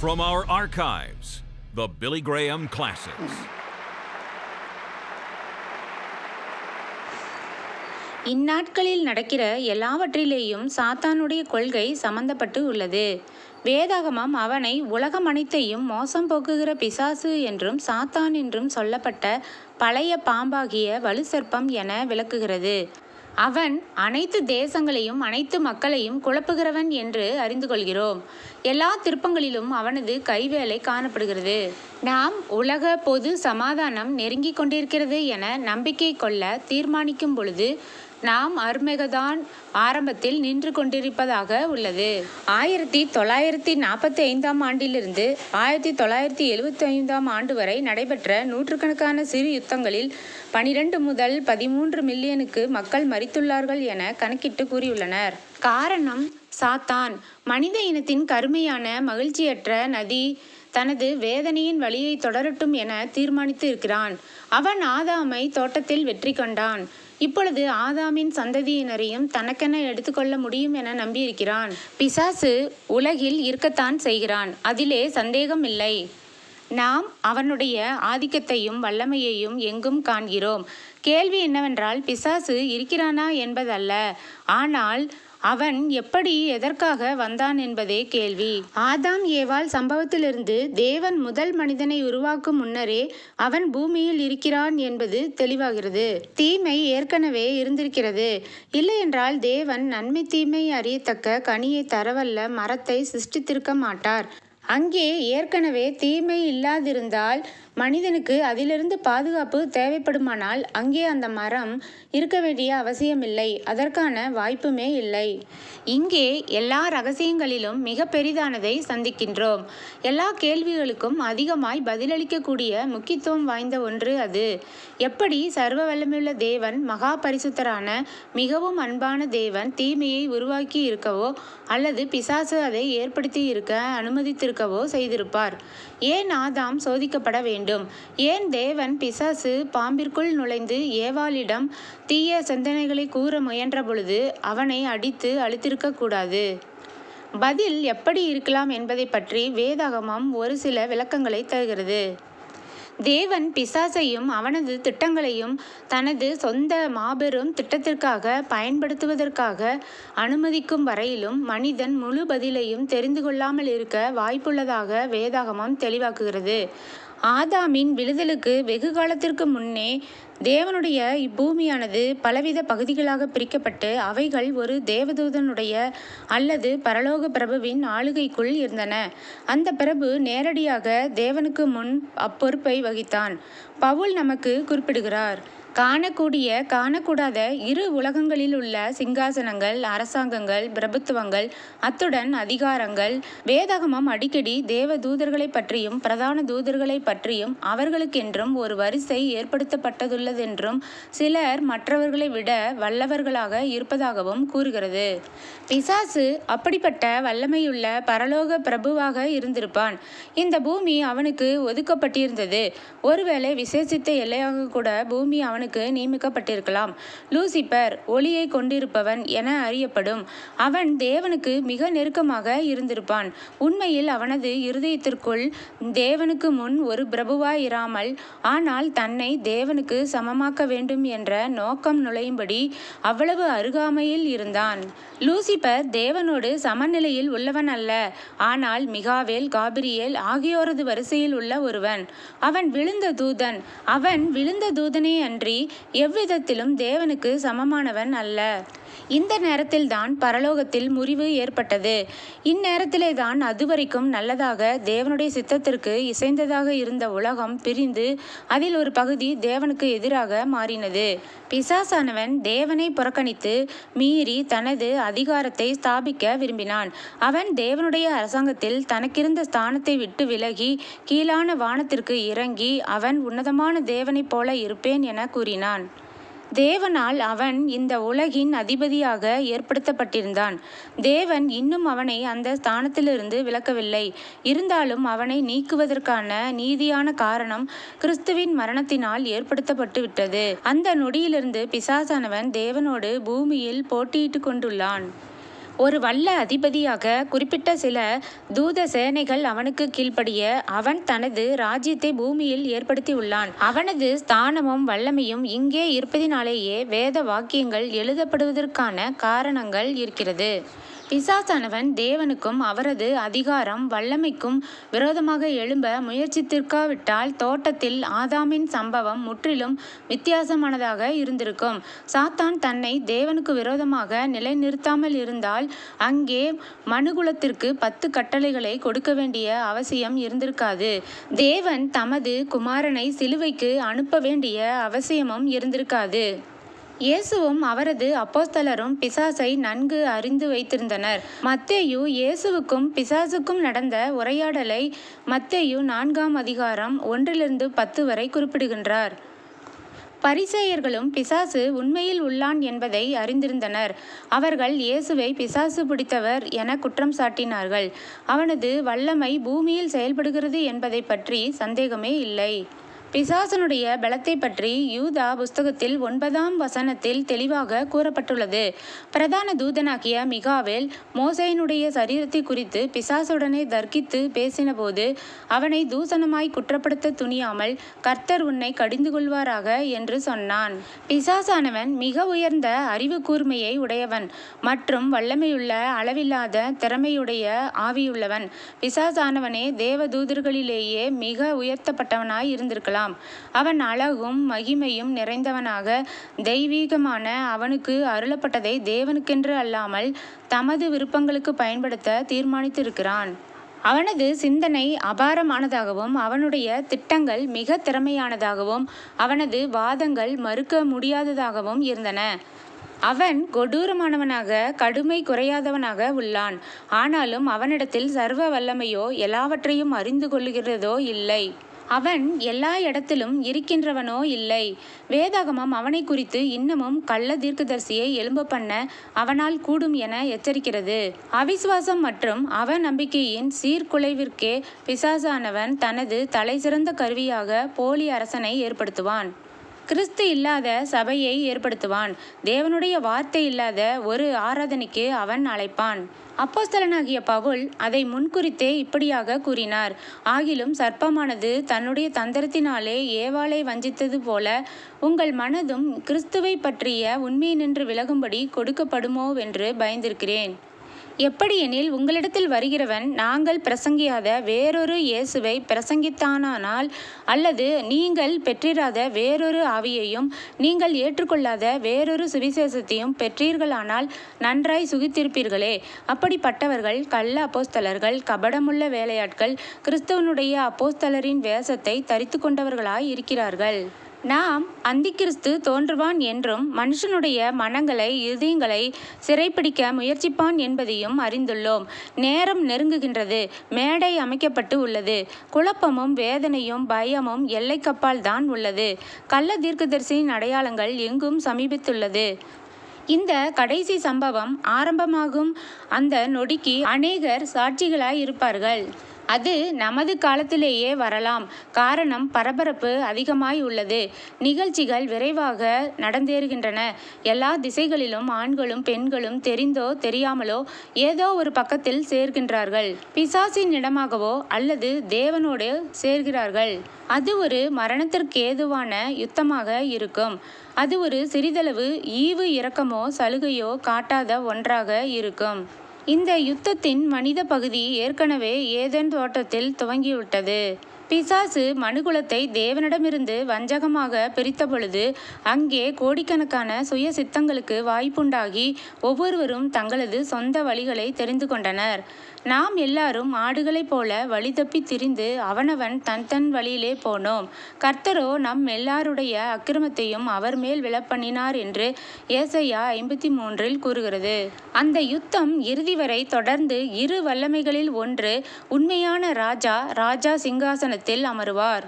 From our archives, the Billy Graham Classics. இந்நாட்களில் நடக்கிற எல்லாவற்றிலேயும் சாத்தானுடைய கொள்கை சம்பந்தப்பட்டு உள்ளது வேதாகமம் அவனை உலகம் அனைத்தையும் மோசம் போக்குகிற பிசாசு என்றும் சாத்தான் என்றும் சொல்லப்பட்ட பழைய பாம்பாகிய வலுசர்ப்பம் என விளக்குகிறது அவன் அனைத்து தேசங்களையும் அனைத்து மக்களையும் குழப்புகிறவன் என்று அறிந்து கொள்கிறோம் எல்லா திருப்பங்களிலும் அவனது கைவேலை காணப்படுகிறது. நாம் உலக பொது சமாதானம் நெருங்கிக் கொண்டிருக்கிறது என நம்பிக்கை கொள்ள தீர்மானிக்கும் பொழுது நாம் அர்மெகதான் ஆரம்பத்தில் நின்று கொண்டிருப்பதாக உள்ளது. ஆயிரத்தி தொள்ளாயிரத்தி நாற்பத்தி ஐந்தாம் ஆண்டிலிருந்து ஆயிரத்தி தொள்ளாயிரத்தி எழுபத்தி ஐந்தாம் ஆண்டு வரை நடைபெற்ற நூற்றுக்கணக்கான சிறு யுத்தங்களில் பனிரெண்டு முதல் பதிமூன்று மில்லியனுக்கு மக்கள் மறித்துள்ளார்கள் என கணக்கிட்டு கூறியுள்ளனர். காரணம் சாத்தான். மனித இனத்தின் கருமையான மகிழ்ச்சியற்ற நதி தனது வேதனையின் வழியை தொடரட்டும் என தீர்மானித்து இருக்கிறான் அவன் ஆதாமை தோட்டத்தில் வெற்றி கொண்டான். இப்பொழுது ஆதாமின் சந்ததியினரையும் தனக்கென எடுத்துக்கொள்ள முடியும் என நம்பியிருக்கிறான். பிசாசு உலகில் இருக்கத்தான் செய்கிறான். அதிலே சந்தேகம் இல்லை. நாம் அவனுடைய ஆதிக்கத்தையும் வல்லமையையும் எங்கும் காண்கிறோம். கேள்வி என்னவென்றால் பிசாசு இருக்கிறானா என்பதல்ல. ஆனால் அவன் எப்படி எதற்காக வந்தான் என்பதே கேள்வி. ஆதாம் ஏவாள் சம்பவத்திலிருந்து தேவன் முதல் மனிதனை உருவாக்கும் முன்னரே அவன் பூமியில் இருக்கிறான் என்பது தெளிவாகிறது. தீமை ஏற்கனவே இருந்திருக்கிறது. இல்லையென்றால் தேவன் நன்மை தீமை அறியத்தக்க கனியை தரவல்ல மரத்தை சிருஷ்டித்திருக்க மாட்டார். அங்கே ஏற்கனவே தீமை இல்லாதிருந்தால் மனிதனுக்கு அதிலிருந்து பாதுகாப்பு தேவைப்படுமானால் அங்கே அந்த மரம் இருக்க வேண்டிய அவசியமில்லை. அதற்கான வாய்ப்புமே இல்லை. இங்கே எல்லா ரகசியங்களிலும் மிக பெரிதானதை சந்திக்கின்றோம். எல்லா கேள்விகளுக்கும் அதிகமாய் பதிலளிக்கக்கூடிய முக்கியத்துவம் வாய்ந்த ஒன்று அது. எப்படி சர்வ வல்லமையுள்ள தேவன் மகா பரிசுத்தரான மிகவும் அன்பான தேவன் தீமையை உருவாக்கி இருக்கவோ அல்லது பிசாசு அதை ஏற்படுத்தி இருக்க அனுமதித்திருக்கவோ செய்திருப்பார். ஏன் ஆதாம் சோதிக்கப்பட வேண்டும்? வேண்டும். ஏன் தேவன் பிசாசு பாம்பிற்குள் நுழைந்து ஏவாளிடம் தீய சிந்தனைகளை கூற முயன்ற பொழுது அவனை அடித்து அழுத்திருக்கக்கூடாது? பதில் எப்படி இருக்கலாம் என்பதை பற்றி வேதாகமம் ஒரு சில விளக்கங்களை தருகிறது. தேவன் பிசாசையும் அவனது திட்டங்களையும் தனது சொந்த மாபெரும் திட்டத்திற்காக பயன்படுத்துவதற்காக அனுமதிக்கும் வரையிலும் மனிதன் முழு பதிலையும் தெரிந்து கொள்ளாமல் இருக்க வாய்ப்புள்ளதாக வேதாகமம் தெளிவாக்குகிறது. ஆதாமின் விழுதலுக்கு வெகு காலத்திற்கு முன்னே தேவனுடைய இப்பூமியானது பலவித பகுதிகளாக பிரிக்கப்பட்டு அவைகள் ஒரு தேவதூதனுடைய அல்லது பரலோக பிரபுவின் ஆளுகைக்குள் இருந்தன. அந்த பிரபு நேரடியாக தேவனுக்கு முன் அப்பொறுப்பை வகித்தான். பவுல் நமக்கு குறிப்பிடுகிறார் காணக்கூடிய காணக்கூடாத இரு உலகங்களில் உள்ள சிங்காசனங்கள் அரசாங்கங்கள் பிரபுத்துவங்கள் அத்துடன் அதிகாரங்கள் வேதகமம் அடிக்கடி தேவ தூதர்களை பற்றியும் பிரதான தூதர்களை பற்றியும் அவர்களுக்கென்றும் ஒரு வரிசை ஏற்படுத்தப்பட்டதுள்ளதென்றும் சிலர் மற்றவர்களை விட வல்லவர்களாக இருப்பதாகவும் கூறுகிறது. பிசாசு அப்படிப்பட்ட வல்லமையுள்ள பரலோக பிரபுவாக இருந்திருப்பான். இந்த பூமி அவனுக்கு ஒதுக்கப்பட்டிருந்தது. ஒருவேளை விசேஷித்த எல்லையாக கூட பூமி அவன் அவனுக்கு நியமிக்கப்பட்டிருக்கலாம். லூசிபர் ஒளியை கொண்டிருப்பவன் என அறியப்படும். அவன் தேவனுக்கு மிக நெருக்கமாக இருந்திருப்பான். உண்மையில் அவனது இருதயத்திற்குள் தேவனுக்கு முன் ஒரு பிரபுவாயிராமல் ஆனால் தன்னை தேவனுக்கு சமமாக்க வேண்டும் என்ற நோக்கம் நுழையும்படி அவ்வளவு அருகாமையில் இருந்தான். லூசிபர் தேவனோடு சமநிலையில் உள்ளவன் அல்ல ஆனால் மிகாவேல் காபிரியேல் ஆகியோரது வரிசையில் உள்ள ஒருவன். அவன் விழுந்த தூதன். அவன் விழுந்த தூதனே அன்றி எவ்விதத்திலும் தேவனுக்கு சமமானவன் அல்ல. இந்த நேரத்தில்தான் பரலோகத்தில் முறிவு ஏற்பட்டது. இந்நேரத்திலே தான் அதுவரைக்கும் நல்லதாக தேவனுடைய சித்தத்திற்கு இசைந்ததாக இருந்த உலகம் பிரிந்து அதில் ஒரு பகுதி தேவனுக்கு எதிராக மாறினது. பிசாசானவன் தேவனை புறக்கணித்து மீறி தனது அதிகாரத்தை ஸ்தாபிக்க விரும்பினான். அவன் தேவனுடைய அரசாங்கத்தில் தனக்கிருந்த ஸ்தானத்தை விட்டு விலகி கீழான வானத்திற்கு இறங்கி அவன் உன்னதமான தேவனைப் போல இருப்பேன் என கூறினான். தேவனால் அவன் இந்த உலகின் அதிபதியாக ஏற்படுத்தப்பட்டிருந்தான். தேவன் இன்னும் அவனை அந்த ஸ்தானத்திலிருந்து விலக்கவில்லை. இருந்தாலும் அவனை நீக்குவதற்கான நீதியான காரணம் கிறிஸ்துவின் மரணத்தினால் ஏற்படுத்தப்பட்டு விட்டது. அந்த நொடியிலிருந்து பிசாசானவன் தேவனோடு பூமியில் போட்டியிட்டு கொண்டுள்ளான். ஒரு வல்ல அதிபதியாக குறிப்பிட்ட சில தூத சேனைகள் அவனுக்கு கீழ்ப்படிய அவன் தனது ராஜ்யத்தை பூமியில் ஏற்படுத்தியுள்ளான். அவனது ஸ்தானமும் வல்லமையும் இங்கே இருப்பதினாலேயே வேத வாக்கியங்கள் எழுதப்படுவதற்கான காரணங்கள் இருக்கிறது. பிசாசானவன் தேவனுக்கும் அவரது அதிகாரம் வல்லமைக்கும் விரோதமாக எழும்ப முயற்சித்திருக்காவிட்டால் தோட்டத்தில் ஆதாமின் சம்பவம் முற்றிலும் வித்தியாசமானதாக இருந்திருக்கும். சாத்தான் தன்னை தேவனுக்கு விரோதமாக நிலைநிறுத்தாமல் இருந்தால் அங்கே மனுகுலத்திற்கு பத்து கட்டளைகளை கொடுக்க வேண்டிய அவசியம் இருந்திருக்காது. தேவன் தமது குமாரனை சிலுவைக்கு அனுப்ப வேண்டிய அவசியமும் இருந்திருக்காது. இயேசுவும் அவரது அப்போஸ்தலரும் பிசாசை நன்கு அறிந்து வைத்திருந்தனர். மத்தேயு இயேசுவுக்கும் பிசாசுக்கும் நடந்த உரையாடலை மத்தேயு நான்காம் அதிகாரம் ஒன்றிலிருந்து பத்து வரை குறிப்பிடுகின்றார். பரிசேயர்களும் பிசாசு உண்மையில் உள்ளான் என்பதை அறிந்திருந்தனர். அவர்கள் இயேசுவை பிசாசு பிடித்தவர் என குற்றம் சாட்டினார்கள். அவனது வல்லமை பூமியில் செயல்படுகிறது என்பதை பற்றி சந்தேகமே இல்லை. பிசாசனுடைய பலத்தை பற்றி யூதா புஸ்தகத்தில் ஒன்பதாம் வசனத்தில் தெளிவாக கூறப்பட்டுள்ளது. பிரதான தூதனாகிய மிகாவேல் மோசையினுடைய சரீரத்தை குறித்து பிசாசுடனே தர்க்கித்து பேசினபோது அவனை தூசணமாய் குற்றப்படுத்த துணியாமல் கர்த்தர் உன்னை கடிந்து கொள்வாராக என்று சொன்னான். பிசாசானவன் மிக உயர்ந்த அறிவு கூர்மையை உடையவன் மற்றும் வல்லமையுள்ள அளவில்லாத திறமையுடைய ஆவியுள்ளவன். பிசாசானவனே தேவதூதர்களிலேயே மிக உயர்த்தப்பட்டவனாய் இருந்திருக்கலாம். கொள்ளலாம் அவன் அழகும் மகிமையும் நிறைந்தவனாக தெய்வீகமான அவனுக்கு அருளப்பட்டதை தேவனுக்கென்று அல்லாமல் தமது விருப்பங்களுக்கு பயன்படுத்த தீர்மானித்திருக்கிறான். அவனது சிந்தனை அபாரமானதாகவும் அவனுடைய திட்டங்கள் மிக திறமையானதாகவும் அவனது வாதங்கள் மறுக்க முடியாததாகவும் இருந்தன. அவன் கொடூரமானவனாக கடுமை குறையாதவனாக உள்ளான். ஆனாலும் அவனிடத்தில் சர்வ வல்லமையோ எல்லாவற்றையும் அறிந்து கொள்ளுகிறதோ இல்லை. அவன் எல்லா இடத்திலும் இருக்கின்றவனோ இல்லை. வேதாகமம் அவனை குறித்து இன்னமும் கள்ள தீர்க்கதரிசியை எழும்ப பண்ண அவனால் கூடும் என எச்சரிக்கிறது. அவிசுவாசம் மற்றும் அவ நம்பிக்கையின் சீர்குலைவிற்கே பிசாசானவன் தனது தலை சிறந்த கருவியாக போலி அரசனை ஏற்படுத்துவான். கிறிஸ்து இல்லாத சபையை ஏற்படுத்துவான். தேவனுடைய வார்த்தை இல்லாத ஒரு ஆராதனைக்கு அவன் அழைப்பான். அப்போஸ்தலனாகிய பவுல் அதை முன்குறித்தே இப்படியாக கூறினார். ஆகிலும் சர்ப்பமானது தன்னுடைய தந்திரத்தினாலே ஏவாளை வஞ்சித்தது போல உங்கள் மனதும் கிறிஸ்துவை பற்றிய உண்மை நின்று விலகும்படி கொடுக்கப்படுமோவென்று பயந்திருக்கிறேன். எப்படியெனில் உங்களிடத்தில் வருகிறவன் நாங்கள் பிரசங்கியாத வேறொரு இயேசுவை பிரசங்கித்தானானால் அல்லது நீங்கள் பெற்றிராத வேறொரு ஆவியையும் நீங்கள் ஏற்றுக்கொள்ளாத வேறொரு சுவிசேஷத்தையும் பெற்றீர்களானால் நன்றாய் சுகித்திருப்பீர்களே. அப்படிப்பட்டவர்கள் கள்ள அப்போஸ்தலர்கள் கபடமுள்ள வேலையாட்கள் கிறிஸ்தவனுடைய அப்போஸ்தலரின் வேஷத்தை தரித்து கொண்டவர்களாய் இருக்கிறார்கள். நாம் அந்திக்கிறிஸ்து தோன்றுவான் என்றும் மனுஷனுடைய மனங்களை இதயங்களை சிறைப்பிடிக்க முயற்சிப்பான் என்பதையும் அறிந்துள்ளோம். நேரம் நெருங்குகின்றது. மேடை அமைக்கப்பட்டு உள்ளது. குழப்பமும் வேதனையும் பயமும் எல்லைக்கப்பால் தான் உள்ளது. கள்ள தீர்க்கதரிசியின் அடையாளங்கள் எங்கும் சமீபித்துள்ளது. இந்த கடைசி சம்பவம் ஆரம்பமாகும் அந்த நொடிக்கு அநேகர் சாட்சிகளாய் இருப்பார்கள் அது நமது காலத்திலேயே வரலாம். காரணம் பரபரப்பு அதிகமாய் உள்ளது. நிகழ்ச்சிகள் விரைவாக நடந்தேறுகின்றன. எல்லா திசைகளிலும் ஆண்களும் பெண்களும் தெரிந்தோ தெரியாமலோ ஏதோ ஒரு பக்கத்தில் சேர்கின்றார்கள். பிசாசின் இடமாகவோ அல்லது தேவனோடு சேர்கிறார்கள். அது ஒரு மரணத்திற்கு ஏதுவான யுத்தமாக இருக்கும். அது ஒரு சிறிதளவு ஈவு இரக்கமோ சலுகையோ காட்டாத ஒன்றாக இருக்கும். இந்த யுத்தத்தின் மனித பகுதி ஏற்கனவே ஏதென் தோட்டத்தில் துவங்கிவிட்டது. பிசாசு மனுகுலத்தை தேவனிடமிருந்து வஞ்சகமாக பிரித்தபொழுது அங்கே கோடிக்கணக்கான சுய சித்தங்களுக்கு வாய்ப்புண்டாகி ஒவ்வொருவரும் தங்களது சொந்த வழிகளை தெரிந்து கொண்டனர். நாம் எல்லாரும் ஆடுகளைப் போல வழி தப்பி திரிந்து அவனவன் தன் தன் வழியிலே போனோம். கர்த்தரோ நம் எல்லாருடைய அக்கிரமத்தையும் அவர் மேல் விழப்பண்ணினார் என்று ஏசையா ஐம்பத்தி மூன்றில் கூறுகிறது. அந்த யுத்தம் இறுதி வரை தொடர்ந்து இரு வல்லமைகளில் ஒன்று உண்மையான ராஜா ராஜா சிங்காசனத்தில் அமருவார்.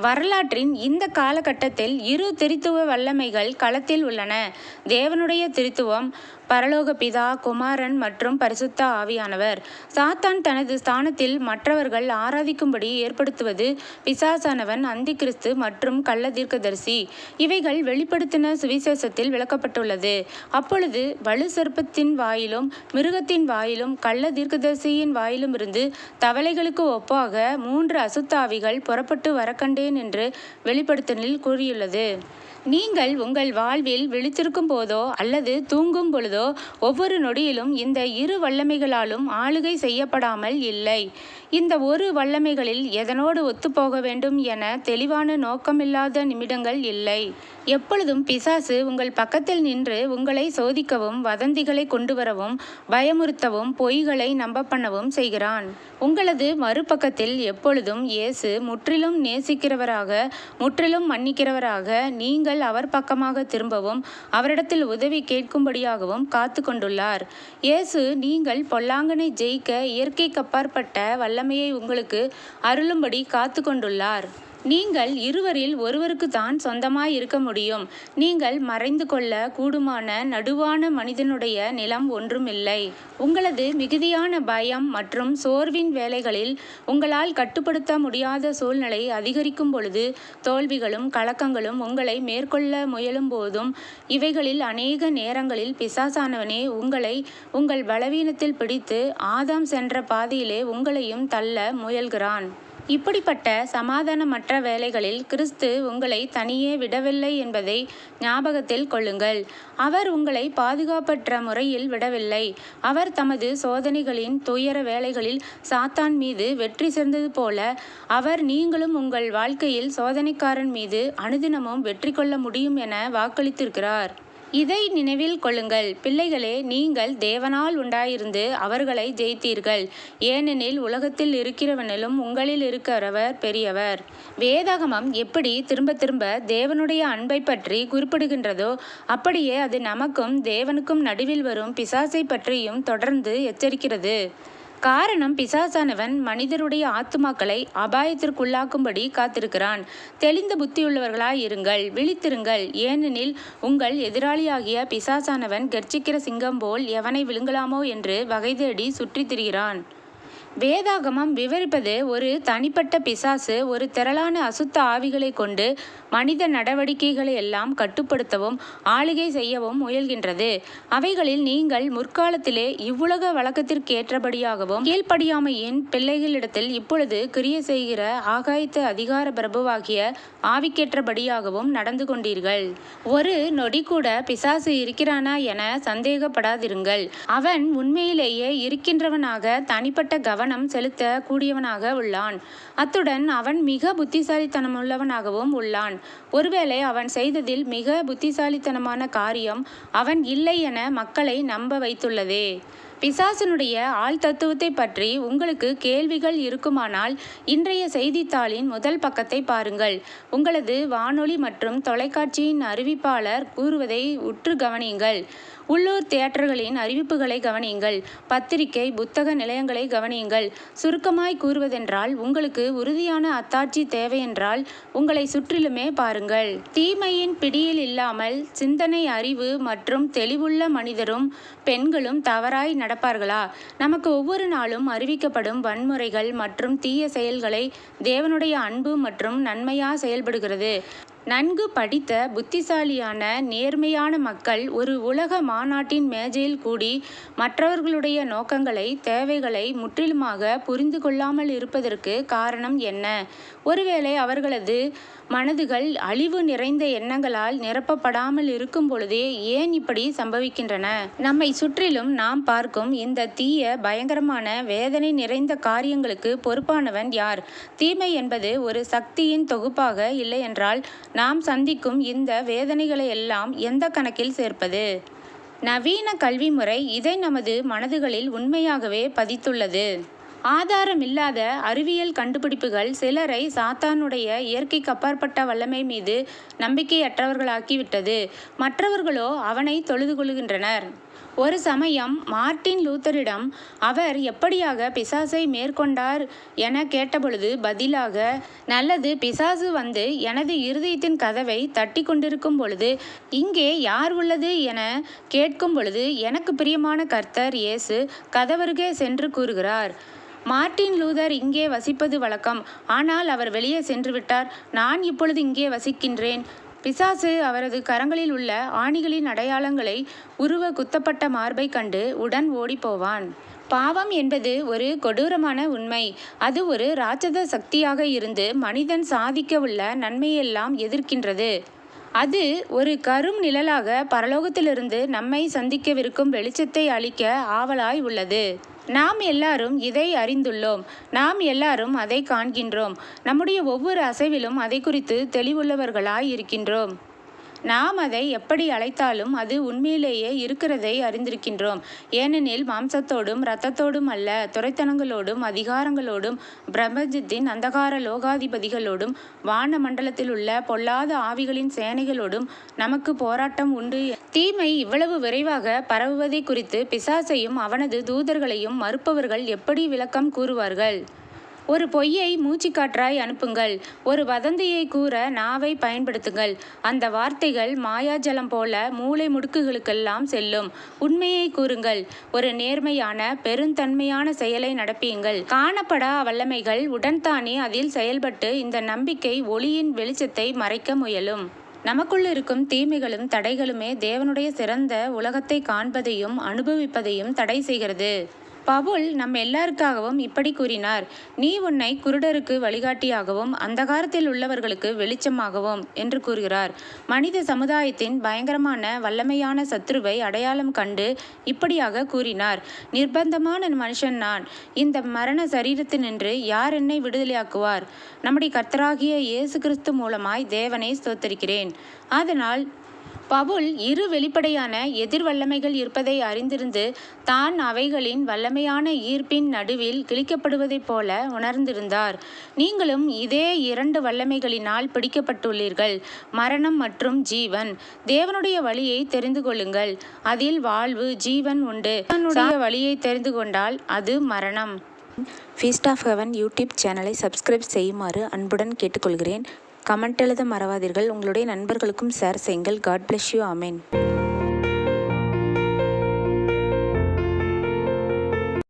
வரலாற்றின் இந்த காலகட்டத்தில் இரு திருத்துவ வல்லமைகள் களத்தில் உள்ளன. தேவனுடைய திருத்துவம் பரலோக பிதா குமாரன் மற்றும் பரிசுத்த ஆவியானவர். சாத்தான் தனது ஸ்தானத்தில் மற்றவர்கள் ஆராதிக்கும்படி ஏற்படுத்துவது பிசாசானவன் அந்தி கிறிஸ்து மற்றும் கள்ள தீர்க்கதரிசி. இவைகள் வெளிப்படுத்தின சுவிசேஷத்தில் விளக்கப்பட்டுள்ளது. அப்பொழுது வலு சர்ப்பத்தின் வாயிலும் மிருகத்தின் வாயிலும் கள்ள தீர்க்கதரிசியின் வாயிலும் இருந்து தவளைகளுக்கு ஒப்பாக மூன்று அசுத்தாவிகள் புறப்பட்டு வரக்கண்டேன் என்று வெளிப்படுத்தலில் கூறியுள்ளது. நீங்கள் உங்கள் வாழ்வில் விழித்திருக்கும் போதோ அல்லது தூங்கும் பொழுதோ ஒவ்வொரு நொடியிலும் இந்த இரு வல்லமைகளாலும் ஆளுகை செய்யப்படாமல் இல்லை. இந்த ஒரு வல்லமைகளில் எதனோடு ஒத்துப்போக வேண்டும் என தெளிவான நோக்கமில்லாத நிமிடங்கள் இல்லை. எப்பொழுதும் பிசாசு உங்கள் பக்கத்தில் நின்று உங்களை சோதிக்கவும் வதந்திகளை கொண்டு வரவும் பயமுறுத்தவும் பொய்களை நம்ப பண்ணவும் செய்கிறான். உங்களது மறுபக்கத்தில் எப்பொழுதும் இயேசு முற்றிலும் நேசிக்கிறவராக முற்றிலும் மன்னிக்கிறவராக நீங்கள் அவர் பக்கமாக திரும்பவும் அவரிடத்தில் உதவி கேட்கும்படியாகவும் காத்து கொண்டுள்ளார் இயேசு நீங்கள் பொல்லாங்கனை ஜெயிக்க இயற்கைக்கு அப்பாற்பட்ட வல்லமையை உங்களுக்கு அருளும்படி காத்து கொண்டுள்ளார் நீங்கள் இருவரில் ஒருவருக்கு தான் சொந்தமாய் இருக்க முடியும். நீங்கள் மறைந்து கொள்ள கூடுமான நடுவான மனிதனுடைய நிலம் ஒன்றுமில்லை. உங்களது மிகுதியான பயம் மற்றும் சோர்வின் வேலைகளில் உங்களால் கட்டுப்படுத்த முடியாத சூழ்நிலை அதிகரிக்கும் பொழுது தோல்விகளும் கலக்கங்களும் உங்களை மேற்கொள்ள முயலும் போதும். இவைகளில் அநேக நேரங்களில் பிசாசானவனே உங்களை உங்கள் பலவீனத்தில் பிடித்து ஆதாம் சென்ற பாதையிலே உங்களையும் தள்ள முயல்கிறான். இப்படிப்பட்ட சமாதானமற்ற வேலைகளில் கிறிஸ்து உங்களை தனியே விடவில்லை என்பதை ஞாபகத்தில் கொள்ளுங்கள். அவர் உங்களை பாதுகாப்பற்ற முறையில் விடவில்லை. அவர் தமது சோதனைகளின் துயர வேலைகளில் சாத்தான் மீது வெற்றி சேர்ந்தது போல அவர் நீங்களும் உங்கள் வாழ்க்கையில் சோதனைக்காரன் மீது அனுதினமும் வெற்றி கொள்ள முடியும் என வாக்களித்திருக்கிறார். இதை நினைவில் கொள்ளுங்கள். பிள்ளைகளே நீங்கள் தேவனால் உண்டாயிருந்து அவர்களை ஜெயித்தீர்கள். ஏனெனில் உலகத்தில் இருக்கிறவனிலும் உங்களில் இருக்கிறவர் பெரியவர். வேதாகமம் எப்படி திரும்ப திரும்ப தேவனுடைய அன்பை பற்றி குறிப்பிடுகின்றதோ அப்படியே அது நமக்கும் தேவனுக்கும் நடுவில் வரும் பிசாசை பற்றியும் தொடர்ந்து எச்சரிக்கிறது. காரணம் பிசாசானவன் மனிதருடைய ஆத்துமாக்களை அபாயத்திற்குள்ளாக்கும்படி காத்திருக்கிறான். தெளிந்த புத்தியுள்ளவர்களாய் இருங்கள் விழித்திருங்கள். ஏனெனில் உங்கள் எதிராளியாகிய பிசாசானவன் கர்ச்சிக்கிற சிங்கம் போல் எவனை விழுங்கலாமோ என்று வகை தேடி சுற்றித் திரிகிறான். வேதாகமம் விவரிப்பது ஒரு தனிப்பட்ட பிசாசு ஒரு திரளான அசுத்த ஆவிகளை கொண்டு மனித நடவடிக்கைகளை எல்லாம் கட்டுப்படுத்தவும் ஆளுகை செய்யவும் முயல்கின்றது. அவைகளில் நீங்கள் முற்காலத்திலே இவ்வுலக வழக்கத்திற்கேற்றபடியாகவும் கீழ்ப்படியாமையின் பிள்ளைகளிடத்தில் இப்பொழுது கிரிய செய்கிற ஆகாயத்து அதிகார பிரபுவாகிய ஆவிக்கேற்றபடியாகவும் நடந்து கொண்டீர்கள். ஒரு நொடி கூட பிசாசு இருக்கிறானா என சந்தேகப்படாதிருங்கள். அவன் உண்மையிலேயே இருக்கின்றவனாக தனிப்பட்ட கவனம் செலுத்த கூடியவனாக உள்ளான். அத்துடன் அவன் மிக புத்திசாலித்தனமுள்ளவனாகவும் உள்ளான். ஒருவேளை அவன் செய்ததில் மிக புத்திசாலித்தனமான காரியம் அவன் இல்லை என மக்களை நம்ப வைத்துள்ளதே. பிசாசனுடைய ஆள் தத்துவத்தை பற்றி உங்களுக்கு கேள்விகள் இருக்குமானால் இன்றைய செய்தித்தாளின் முதல் பக்கத்தை பாருங்கள். உங்களது வானொலி மற்றும் தொலைக்காட்சியின் அறிவிப்பாளர் கூறுவதை உற்று கவனியுங்கள். உள்ளூர் தியேட்டர்களின் அறிவிப்புகளை கவனியுங்கள். பத்திரிகை புத்தக நிலையங்களை கவனியுங்கள். சுருக்கமாய் கூறுவதென்றால் உங்களுக்கு உறுதியான அத்தாட்சி தேவையென்றால் உங்களை சுற்றிலுமே பாருங்கள். தீமையின் பிடியில் இல்லாமல் சிந்தனை அறிவு மற்றும் தெளிவுள்ள மனிதரும் பெண்களும் தவறாய் நடப்பார்களா? நமக்கு ஒவ்வொரு நாளும் அறிவிக்கப்படும் வன்முறைகள் மற்றும் தீய செயல்களை தேவனுடைய அன்பு மற்றும் நன்மையா செயல்படுகிறது. நன்கு படித்த புத்திசாலியான நேர்மையான மக்கள் ஒரு உலக மாநாட்டின் மேஜையில் கூடி மற்றவர்களுடைய நோக்கங்களை தேவைகளை முற்றிலுமாக புரிந்து கொள்ளாமல் இருப்பதற்கு காரணம் என்ன? ஒருவேளை அவர்களது மனதுகள் அழிவு நிறைந்த எண்ணங்களால் நிரப்பப்படாமல் இருக்கும் பொழுதே ஏன் இப்படி சம்பவிக்கின்றன? நம்மை சுற்றிலும் நாம் பார்க்கும் இந்த தீய பயங்கரமான வேதனை நிறைந்த காரியங்களுக்கு பொறுப்பானவன் யார்? தீமை என்பது ஒரு சக்தியின் தொகுப்பாக இல்லை என்றால் நாம் சந்திக்கும் இந்த வேதனைகளை எல்லாம் எந்த கணக்கில் சேர்ப்பது? நவீன கல்வி முறை இதை நமது மனதுகளில் உண்மையாகவே பதித்துள்ளது. ஆதாரமில்லாத அறிவியல் கண்டுபிடிப்புகள் சிலரை சாத்தானுடைய இயற்கைக்கு அப்பாற்பட்ட வல்லமை மீது நம்பிக்கையற்றவர்களாக்கிவிட்டது. மற்றவர்களோ அவனை தொழுது கொள்கின்றனர். ஒரு சமயம் மார்ட்டின் லூத்தரிடம் அவர் எப்படியாக பிசாசை மேற்கொண்டார் என கேட்டபொழுது பதிலாக நல்லது பிசாசு வந்து எனது இருதயத்தின் கதவை தட்டி கொண்டிருக்கும் பொழுது இங்கே யார் உள்ளது? என கேட்கும் பொழுது எனக்கு பிரியமான கர்த்தர் இயேசு கதவருகே சென்று கூறுகிறார். மார்ட்டின் லூதர் இங்கே வசிப்பது வழக்கம். ஆனால் அவர் வெளியே சென்று விட்டார். நான் இப்பொழுது இங்கே வசிக்கின்றேன். பிசாசு அவரது கரங்களில் உள்ள ஆணிகளின் அடையாளங்களை உருவ குத்தப்பட்ட மார்பை கண்டு உடன் ஓடிப்போவான். பாவம் என்பது ஒரு கொடூரமான உண்மை. அது ஒரு ராட்சத சக்தியாக இருந்து மனிதன் சாதிக்க உள்ள நன்மையெல்லாம் எதிர்க்கின்றது. அது ஒரு கரும் நிழலாக பரலோகத்திலிருந்து நம்மை சந்திக்கவிருக்கும் வெளிச்சத்தை அளிக்க ஆவலாய் உள்ளது. நாம் எல்லாரும் இதை அறிந்துள்ளோம். நாம் எல்லாரும் அதை காண்கின்றோம். நம்முடைய ஒவ்வொரு அசைவிலும் அதை குறித்து தெளிவுள்ளவர்களாய் இருக்கின்றோம் நாம் அதை எப்படி அழைத்தாலும் அது உண்மையிலேயே இருக்கிறதை அறிந்திருக்கின்றோம். ஏனெனில் மாம்சத்தோடும் இரத்தத்தோடும் அல்ல துரைத்தனங்களோடும் அதிகாரங்களோடும் பிரபஞ்சத்தின் அந்தகார லோகாதிபதிகளோடும் வான மண்டலத்தில் உள்ள பொல்லாத ஆவிகளின் சேனைகளோடும் நமக்கு போராட்டம் உண்டு. தீமை இவ்வளவு விரைவாக பரவுவதை குறித்து பிசாசையும் அவனது தூதர்களையும் மறுப்பவர்கள் எப்படி விளக்கம் கூறுவார்கள்? ஒரு பொய்யை மூச்சுக்காற்றாய் அனுப்புங்கள். ஒரு வதந்தியை கூற நாவை பயன்படுத்துங்கள். அந்த வார்த்தைகள் மாயாஜலம் போல மூளை முடுக்குகளுக்கெல்லாம் செல்லும். உண்மையை கூறுங்கள். ஒரு நேர்மையான பெருந்தன்மையான செயலை நடப்பியுங்கள். காணப்படா வல்லமைகள் உடன்தானே அதில் செயல்பட்டு இந்த நம்பிக்கை ஒளியின் வெளிச்சத்தை மறைக்க முயலும். நமக்குள் இருக்கும் தீமைகளும் தடைகளுமே தேவனுடைய சிறந்த உலகத்தை காண்பதையும் அனுபவிப்பதையும் தடை செய்கிறது. பவுல் நம் எல்லாருக்காகவும் இப்படி கூறினார் நீ உன்னை குருடருக்கு வழிகாட்டியாகவும் அந்தகாரத்தில் உள்ளவர்களுக்கு வெளிச்சமாகவும் என்று கூறுகிறார். மனித சமுதாயத்தின் பயங்கரமான வல்லமையான சத்ருவை அடையாளம் கண்டு இப்படியாக கூறினார் நிர்பந்தமான மனுஷன் நான். இந்த மரண சரீரத்தினின்று யார் என்னை விடுதலையாக்குவார்? நம்முடைய கர்த்தராகிய இயேசு கிறிஸ்து மூலமாய் தேவனை ஸ்தோத்தரிக்கிறேன். அதனால் பவுல் இரு வெளிப்படையான எதிர் வல்லமைகள் இருப்பதை அறிந்திருந்து தான் அவைகளின் வல்லமையான ஈர்ப்பின் நடுவில் கிழிக்கப்படுவதைப் போல உணர்ந்திருந்தார். நீங்களும் இதே இரண்டு வல்லமைகளினால் பிடிக்கப்பட்டுள்ளீர்கள். மரணம் மற்றும் ஜீவன். தேவனுடைய வழியை தெரிந்து கொள்ளுங்கள். அதில் வாழ்வு ஜீவன் உண்டு. தன்னுடைய வழியை தெரிந்து கொண்டால் அது மரணம். ஃபீஸ்ட் ஆஃப் ஹெவன் யூடியூப் சேனலை சப்ஸ்கிரைப் செய்யுமாறு அன்புடன் கேட்டுக்கொள்கிறேன். கமெண்ட் எழுத மறவாதீர்கள். உங்களுடைய நண்பர்களுக்கும் ஷேர் செய்யுங்கள். God bless you amen